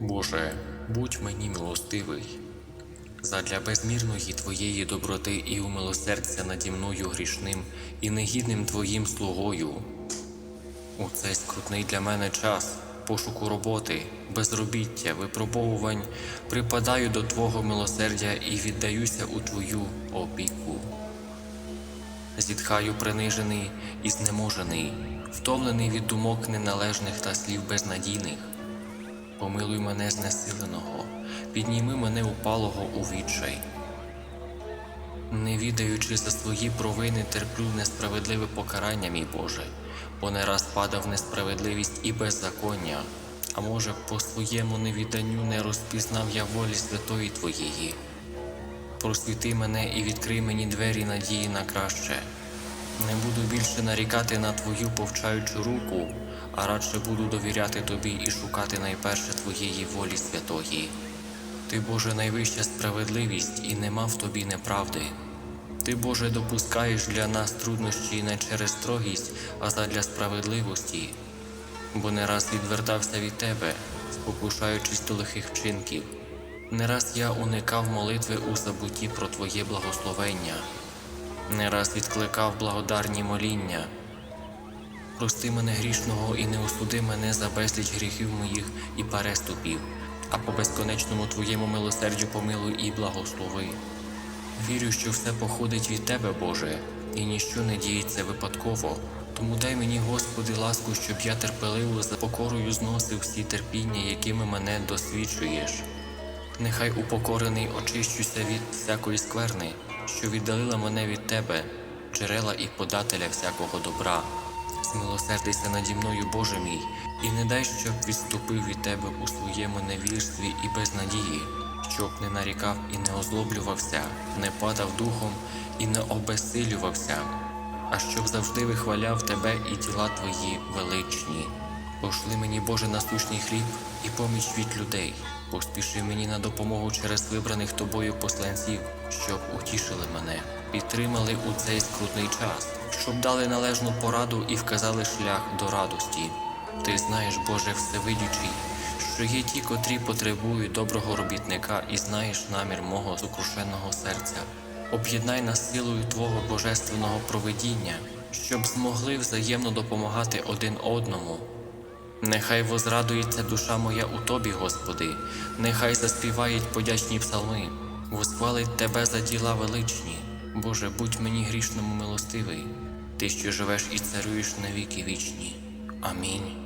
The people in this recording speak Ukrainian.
Боже, будь мені милостивий, задля безмірної Твоєї доброти і умилосердя наді мною грішним і негідним Твоїм слугою. У цей скрутний для мене час пошуку роботи, безробіття, випробовувань припадаю до Твого милосердя і віддаюся у Твою опіку. Зітхаю принижений і знеможений, втомлений від думок неналежних та слів безнадійних. Помилуй мене знесиленого, підніми мене упалого у відчай. Не відаючи за свої провини, терплю несправедливе покарання, мій Боже, бо не раз падав несправедливість і беззаконня, а може, по своєму невіданню не розпізнав я волі святої Твоєї. Просвіти мене і відкрий мені двері надії на краще. Не буду більше нарікати на Твою повчаючу руку, а радше буду довіряти Тобі і шукати найперше Твоєї волі святої. Ти, Боже, найвища справедливість, і нема в тобі неправди. Ти, Боже, допускаєш для нас труднощі не через строгість, а задля справедливості, бо не раз відвертався від Тебе, спокушаючись до лихих вчинків. Не раз я уникав молитви у забутті про Твоє благословення, не раз відкликав благодарні моління. Прости мене грішного і не осуди мене за безліч гріхів моїх і переступів, а по безконечному Твоєму милосердю помилуй і благослови. Вірю, що все походить від Тебе, Боже, і ніщо не діється випадково. Тому дай мені, Господи, ласку, щоб я терпеливо за покорою зносив всі терпіння, якими мене досвідчуєш. Нехай упокорений очищуся від всякої скверни, що віддалила мене від Тебе, джерела і подателя всякого добра. Змилосердися наді мною, Боже мій, і не дай, щоб відступив від Тебе у своєму невірстві і безнадії, щоб не нарікав і не озлоблювався, не падав духом і не обезсилювався, а щоб завжди вихваляв Тебе і діла Твої величні. Пошли мені, Боже, насущний хліб і поміч від людей. Поспіши мені на допомогу через вибраних тобою посланців, щоб утішили мене, підтримали у цей скрутний час, щоб дали належну пораду і вказали шлях до радості. Ти знаєш, Боже, всевидючий, що є ті, котрі потребують доброго робітника, і знаєш намір мого сукрушеного серця. Об'єднай нас силою Твого божественного провидіння, щоб змогли взаємно допомагати один одному. Нехай возрадується душа моя у Тобі, Господи, нехай заспівають подячні псалми, восхвалить Тебе за діла величні. Боже, будь мені грішному милостивий, Ти, що живеш і царюєш на віки вічні. Амінь.